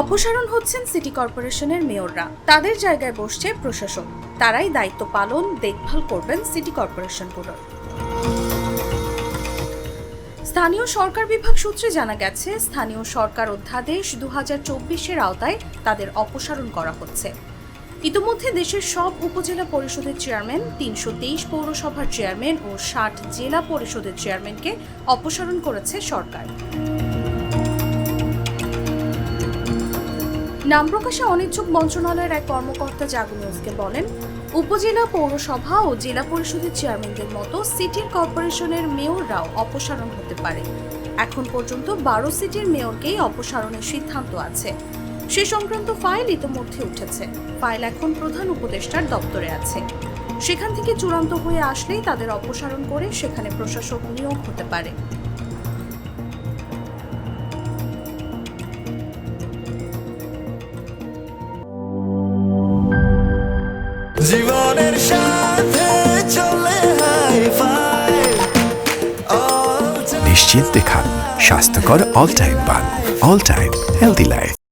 অপসারণ হচ্ছেন সিটি কর্পোরেশনের মেয়ররা। তাদের জায়গায় বসছে প্রশাসক তারাই দায়িত্ব পালন, দেখভাল করবেন সিটি কর্পোরেশনগুলোর স্থানীয় সরকার বিভাগ সূত্রে জানা গেছে, স্থানীয় সরকার অধ্যাদেশ দু হাজার চব্বিশের আওতায় তাদের অপসারণ করা হচ্ছে। ইতিমধ্যে দেশের সব উপজেলা পরিষদের চেয়ারম্যান, তিনশো তেইশ পৌরসভার চেয়ারম্যান ও ষাট জেলা পরিষদের চেয়ারম্যানকে অপসারণ করেছে সরকার। নাম প্রকাশে অনিচ্ছুক মন্ত্রণালয়ের এক কর্মকর্তা জাগো বলেন, উপজেলা পৌরসভা ও জেলা পরিষদের চেয়ারম্যানদের মতো সিটির কর্পোরেশনের মেয়ররাও অপসারণ হতে পারে। এখন পর্যন্ত বারো সিটির মেয়রকেই অপসারণের সিদ্ধান্ত আছে। সে সংক্রান্ত ফাইল ইতিমধ্যে উঠেছে। ফাইল এখন প্রধান উপদেষ্টার দপ্তরে আছে। সেখান থেকে চূড়ান্ত হয়ে আসলেই তাদের অপসারণ করে সেখানে প্রশাসক নিয়োগ হতে পারে। নিশ্চিন্তে খান স্বাস্থ্যকর অল টাইম পান অল টাইম হেলদি লাইফ